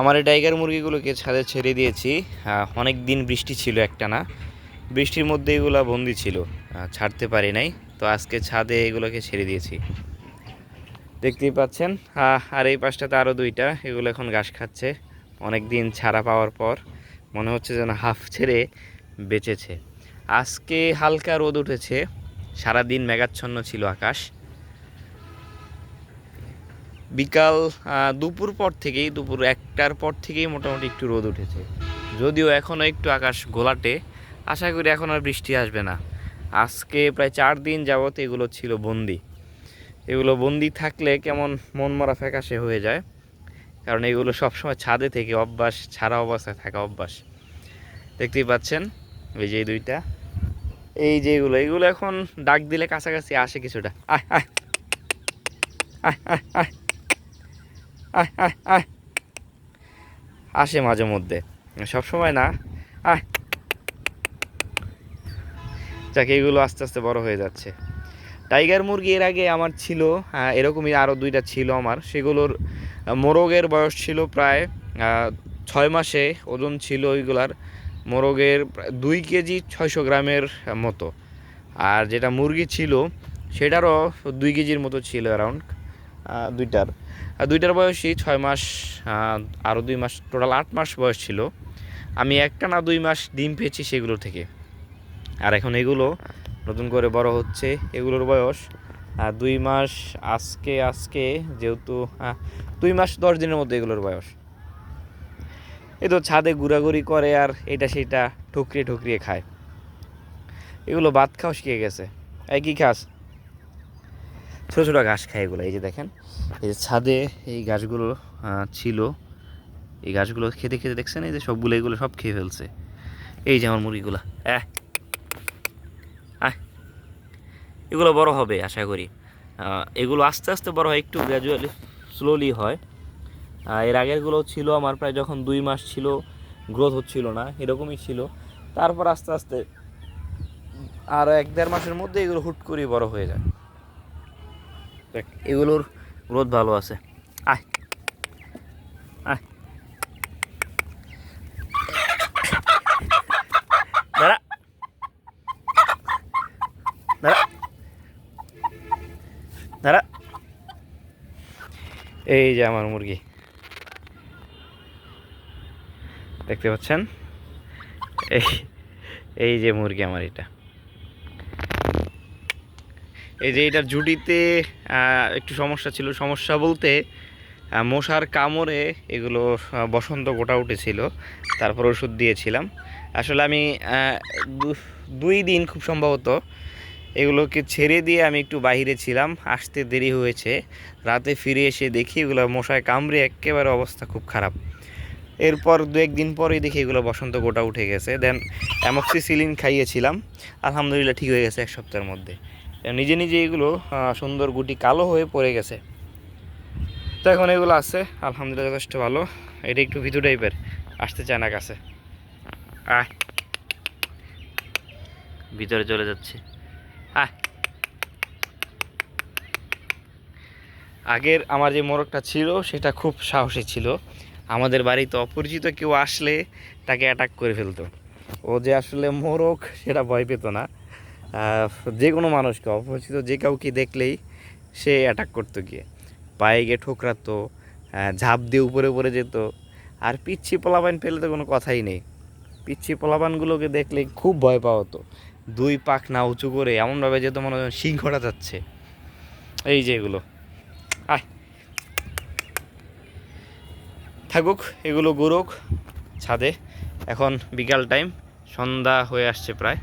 আমার এই টাইগার মুরগিগুলোকে ছাদে ছেড়ে দিয়েছি। অনেক দিন বৃষ্টি ছিল একটা না বৃষ্টির মধ্যে এগুলো বন্দি ছিল। ছাড়তে পারি নাই। তো আজকে ছাদে এগুলোকে ছেড়ে দিয়েছি। দেখতেই পাচ্ছেন? আর এই পাশটাতে আরও দুইটা। এগুলো এখন ঘাস খাচ্ছে। অনেক দিন ছাড়া পাওয়ার পর মনে হচ্ছে যেন হাফ ছেড়ে বেঁচেছে। আজকে হালকা রোদ উঠেছে। সারাদিন মেঘাচ্ছন্ন ছিল আকাশ। বিকাল দুপুর পর থেকেই, দুপুর একটার পর থেকেই মোটামুটি একটু রোদ উঠেছে। যদিও এখনও একটু আকাশ ঘোলাটে, আশা করি এখন আর বৃষ্টি আসবে না। আজকে প্রায় চার দিন যাবত এগুলো ছিল বন্দি। এগুলো বন্দি থাকলে কেমন মন মরা ফ্যাকাশে হয়ে যায়, কারণ এগুলো সবসময় ছাদে থেকে অভ্যাস, ছাড়া অবস্থায় থাকা অভ্যাস। দেখতেই পাচ্ছেন, এই যে দুইটা, এই যে এগুলো এগুলো এখন ডাক দিলে কাছাকাছি আসে কিছুটা। আয় আয় আয় আয় আয়। আসে মাঝে মধ্যে। সব সময় না। যাক, এগুলো আস্তে আস্তে বড় হয়ে যাচ্ছে। টাইগার মুরগি এর আগে আমার ছিল এরকমই আরও দুইটা ছিল আমার। সেগুলোর মোরগের বয়স ছিল প্রায় ছয় মাসে ওজন ছিল ওইগুলার। মোরগের দুই কেজি ছয়শো গ্রামের মতো। আর যেটা মুরগি ছিল, সেটারও দুই কেজির মতো ছিল অ্যারাউন্ড দুইটার। আর দুইটার বয়সই ছয় মাস আরও দুই মাস, টোটাল আট মাস বয়স ছিল। আমি একটা না দুই মাস ডিম পেয়েছি সেগুলো থেকে। আর এখন এগুলো নতুন করে বড় হচ্ছে, এগুলোর বয়স দুই মাস আজকে আজকে যেহেতু দুই মাস দশ দিনের মধ্যে এগুলোর বয়স। এই তো ছাদে ঘোরাঘুরি করে আর এটা সেটা ঠুকরিয়ে ঠুকরিয়ে খায়। এগুলো ভাত খাওয়া শিখে গেছে। এই কি খাস? ছোটো ছোটো ঘাস খায় এগুলো, এই যে দেখেন। এই যে ছাদে এই গাছগুলো ছিল। এই গাছগুলো খেতে খেতে দেখছেন? এই যে সবগুলো এগুলো সব খেয়ে ফেলছে। এই যে আমার মুরগিগুলো। আহ এগুলো বড় হবে আশা করি। এগুলো আস্তে আস্তে বড় হয়, একটু গ্র্যাজুয়ালি স্লোলি হয়। এর আগেরগুলো ছিল আমার প্রায় যখন দুই মাস ছিল গ্রোথ হচ্ছিল না, এরকমই ছিল। তারপর আস্তে আস্তে আর এক দেড় মাসের মধ্যে এগুলো হুট করে বড় হয়ে যায়। এগুলোর গ্রোথ ভালো আছে। এই যে আমার মুরগি। দেখতে পাচ্ছেন? এই এই যে মুরগি আমার এটা। এই যে এটার জুটিতে একটু সমস্যা ছিল। সমস্যা বলতে মশার কামড়ে এগুলো বসন্ত গোটা উঠেছিল। তারপর ওষুধ দিয়েছিলাম। আসলে আমি দুই দিন খুব সম্ভবত এগুলোকে ছেড়ে দিয়ে আমি একটু বাইরে ছিলাম। আসতে দেরি হয়েছে। রাতে ফিরে এসে দেখি এগুলো মশায় কামড়ে একেবারে অবস্থা খুব খারাপ। এরপর দু একদিন পরেই দেখি এগুলো বসন্ত গোটা উঠে গেছে। দেন অ্যামক্সিসিলিন খাইয়েছিলাম। আলহামদুলিল্লাহ ঠিক হয়ে গেছে এক সপ্তাহের মধ্যে। নিজে নিজে এগুলো সুন্দর গুটি কালো হয়ে পড়ে গেছে। তো এখন এগুলো আছে আলহামদুলিল্লাহ যথেষ্ট ভালো। এটা একটু ভিতু টাইপের আসতে চায় না কাছে। আয়। ভিতরে চলে যাচ্ছে। আয়। আগের আমার যে মোরগটা ছিল সেটা খুব সাহসী ছিল। আমাদের বাড়িতে অপরিচিত কেউ আসলে তাকে অ্যাটাক করে ফেলতো। ও যে আসলে মোরগ সেটা ভয় পেত না। আহ, যে কোনো মানুষকে, অপরিচিত যে কাউকে দেখলেই সে অ্যাটাক করতো গিয়ে। পায়ে গিয়ে ঠোকরাতো ঝাঁপ দিয়ে উপরে উপরে যেত। আর পিচ্ছি পোলাপান পেলে তো কোনো কথাই নেই। পিচ্ছি পোলাপানগুলোকে দেখলে খুব ভয় পাওয়া হতো। দুই পাখ না উঁচু করে এমনভাবে যেত মনে হয় সিংহটা যাচ্ছে। এই যে এগুলো। থাকুক, এগুলো গুরুক ছাদে। এখন বিকাল টাইম সন্ধ্যা হয়ে আসছে প্রায়।